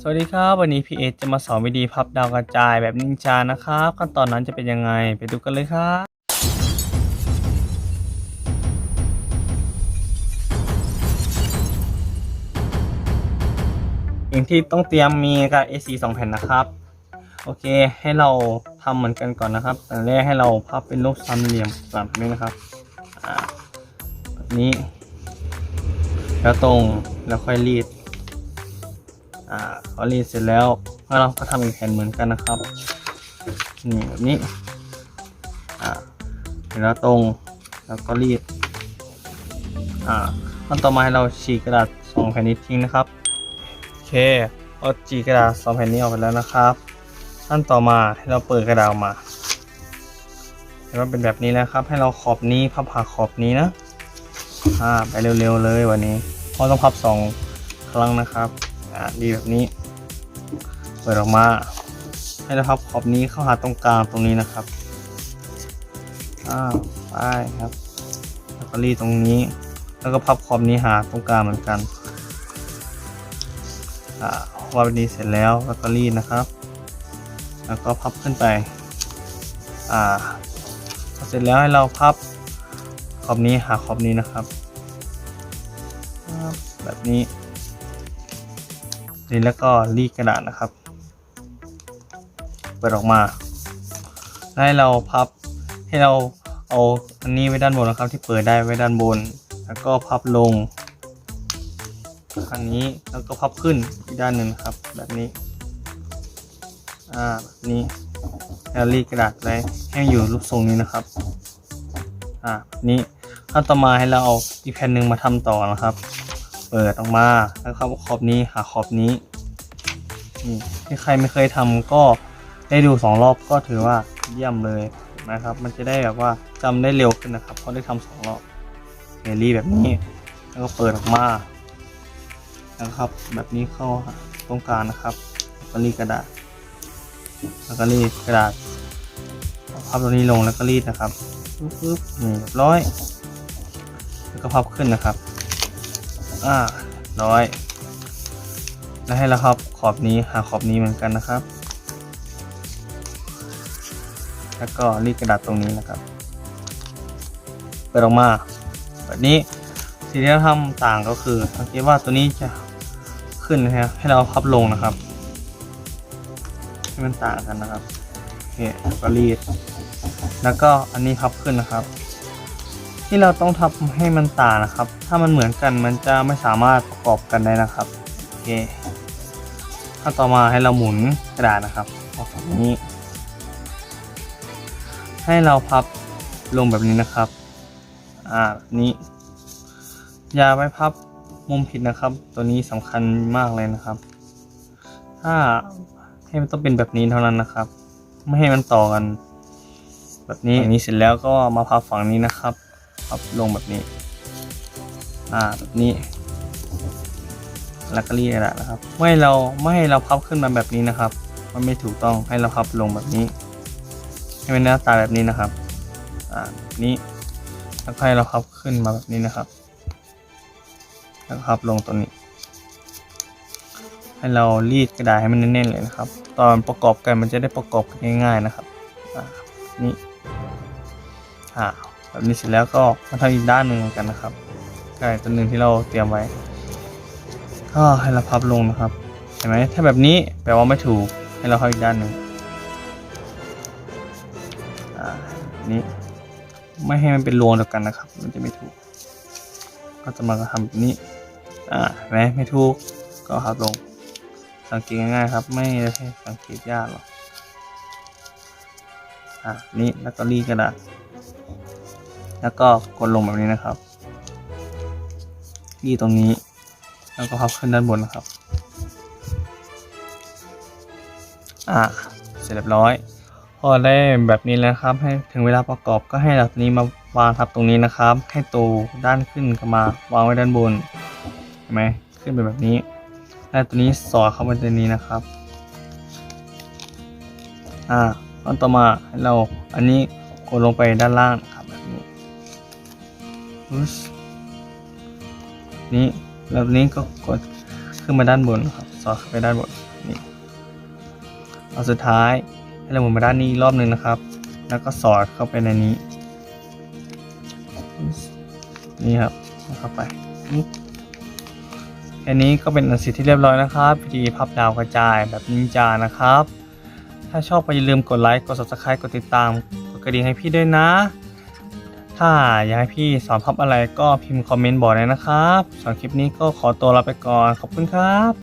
สวัสดีครับ วันนี้พีเอจะมาสอนวิธีพับดาวกระจายแบบนินจานะครับขั้นตอนนั้นจะเป็นยังไงไปดูกันเลยครับสิ่งที่ต้องเตรียมมีกับ A4 2แผ่นนะครับโอเคให้เราทำเหมือนกันก่อนนะครับแต่แรกให้เราพับเป็นรูปสามเหลี่ยมแบบนี้นะครับแบบนี้ แล้วตรงแล้วค่อยรีด อ่าพอรีดเสร็จแล้วเราก็ทำอีกแผ่นเหมือนกันนะครับนี่แบบนี้อ่าเสร็จแล้วตรงแล้วก็รีดอ่าขั้นต่อมาให้เราฉีกกระดาษสองแผ่นนี้ทิ้งนะครับโอเคเอาจีกระดาษสองแผ่นนี้ออกไปแล้วนะครับขั้นต่อมาให้เราเปิดกระดาษออกมาเห็นว่าเป็นแบบนี้แล้วครับ ให้เราขอบนี้พับผ่าขอบนี้นะอ่าไปเร็วๆเลยวันนี้เพราะต้องพับสองครั้งนะครับ อ่าดีแบบนี้ เปิดออกมาให้เราพับขอบนี้เข้าหาตรงกลางตรงนี้นะครับอ่าไปครับแล้วก็รีดตรงนี้ แล้วก็พับขอบนี้หาตรงกลางเหมือนกันอ่าวาดแบบนี้เสร็จแล้วแล้วก็รีดนะครับ แล้วก็พับขึ้นไปอ่าพอเสร็จแล้วให้เราพับขอบนี้หาขอบนี้นะครับ แบบนี้ นี่แล้วก็รีดกระดาษนะครับ เปิดออกมา ให้เราพับให้เราเอาอันนี้ไว้ด้านบนนะครับ ที่เปิดได้ไว้ด้านบน แล้วก็พับลงอันนี้แล้วก็พับขึ้นอีกด้านหนึ่งครับ แบบนี้อ่าแบบนี้แล้วรีดกระดาษไว้ให้อยู่รูปทรงนี้นะครับอ่านี้ขั้นต่อมาให้เราเอาอีกแผ่นหนึ่งมาทำต่อนะครับ เปิดออกมาแล้วครับขอบนี้หาขอบนี้นี่ที่ใครไม่เคยทำก็ได้ดูสองรอบก็ถือว่าเยี่ยมเลยนะครับ มันจะได้แบบว่าจำได้เร็วขึ้นนะครับเพราะได้ทำสองรอบเฮลี่แบบนี้ แล้วก็เปิดออกมานะครับ แบบนี้เข้าตรงกลางนะครับแล้วก็รีดกระดาษ แล้วก็รีดกระดาษพับตรงนี้ลงแล้วก็รีดนะครับปึ๊บปึ๊บนี่เรียบร้อย แล้วก็พับขึ้นนะครับ อ่าร้อยแล้วให้เราพับขอบนี้หาขอบนี้เหมือนกันนะครับ แล้วก็รีดกระดาษตรงนี้นะครับ เปิดออกมา แบบนี้สิ่งที่เราทำต่างก็คือสังเกตว่าตัวนี้จะขึ้นนะครับให้เราพับลงนะครับให้มันต่างกันนะครับโอเคแล้วก็รีด แล้วก็อันนี้พับขึ้นนะครับ ที่เราต้องทำให้มันต่างนะครับ ถ้ามันเหมือนกันมันจะไม่สามารถประกอบกันได้นะครับโอเคขั้นต่อมาให้เราหมุนกระดาษนะครับออกแบบนี้ ให้เราพับลงแบบนี้นะครับ อ่าแบบนี้ อย่าไปพับมุมผิดนะครับ ตัวนี้สำคัญมากเลยนะครับ ถ้าให้มันต้องเป็นแบบนี้เท่านั้นนะครับ ไม่ให้มันต่อกัน แบบนี้อย่างนี้เสร็จแล้วก็มาพับฝั่งนี้นะครับ พับลงแบบนี้ อ่าแบบนี้แล้วก็รีดกระดาษนะครับ ไม่เราไม่ให้เราพับขึ้นมาแบบนี้นะครับ มันไม่ถูกต้องให้เราพับลงแบบนี้ ให้เป็นหน้าตาแบบนี้นะครับ อ่าแบบนี้แล้วให้เราพับขึ้นมาแบบนี้นะครับ แล้วพับลงตรงนี้ ให้เรารีดกระดาษให้มันแน่นๆเลยนะครับ ตอนประกอบกันมันจะได้ประกอบง่าย ๆนะครับ อ่านี่อ่า แบบนี้เสร็จแล้วก็มาทำอีกด้านหนึ่งเหมือนกันนะครับใช่ตัวหนึ่งที่เราเตรียมไว้ ก็ให้เราพับลงนะครับ เห็นไหมถ้าแบบนี้แปลว่าไม่ถูกให้เราพับอีกด้านหนึ่งนี้ไม่ให้มันเป็นรวงเดียวกันนะครับ มันจะไม่ถูก ก็จะมาทำแบบนี้อ่าเห็นไหมไม่ถูกก็พับลง สังเกตง่ายๆครับ ไม่ได้ให้สังเกตยากหรอกอ่านี่แล้วก็รีกระดาษ แล้วก็กดลงแบบนี้นะครับรีดตรงนี้ แล้วก็พับขึ้นด้านบนนะครับ อ่า เสร็จเรียบร้อย พอได้แบบนี้แล้วครับ ให้ถึงเวลาประกอบก็ให้เราตัวนี้มาวางทับตรงนี้นะครับ ให้ตัวด้านขึ้นเข้ามาวางไว้ด้านบน เห็นไหมขึ้นไปแบบนี้ แล้วตัวนี้สอดเข้าไปในนี้นะครับ อ่าตอนต่อมาให้เรา อันนี้กดลงไปด้านล่าง นี้แล้วนี้ก็กดขึ้นมาด้านบนครับสอดเข้าไปด้านบนนี่เอาสุดท้ายให้เราหมุนมาด้านนี้อีกรอบหนึ่งนะครับ แล้วก็สอดเข้าไปในนี้ นี่ครับเข้าไปปึ๊บแค่นี้ก็เป็นอันเสร็จที่เรียบร้อยนะครับวิธีพับดาวกระจายแบบนินจานะครับ ถ้าชอบก็อย่าลืมกดไลค์กด subscribe กดติดตาม กดกระดิ่งให้พี่ด้วยนะ ถ้าอยากให้พี่สอนพับอะไรก็พิมพ์คอมเมนต์บอกเลยนะครับสำหรับคลิปนี้ก็ขอตัวลาไปก่อน ขอบคุณครับ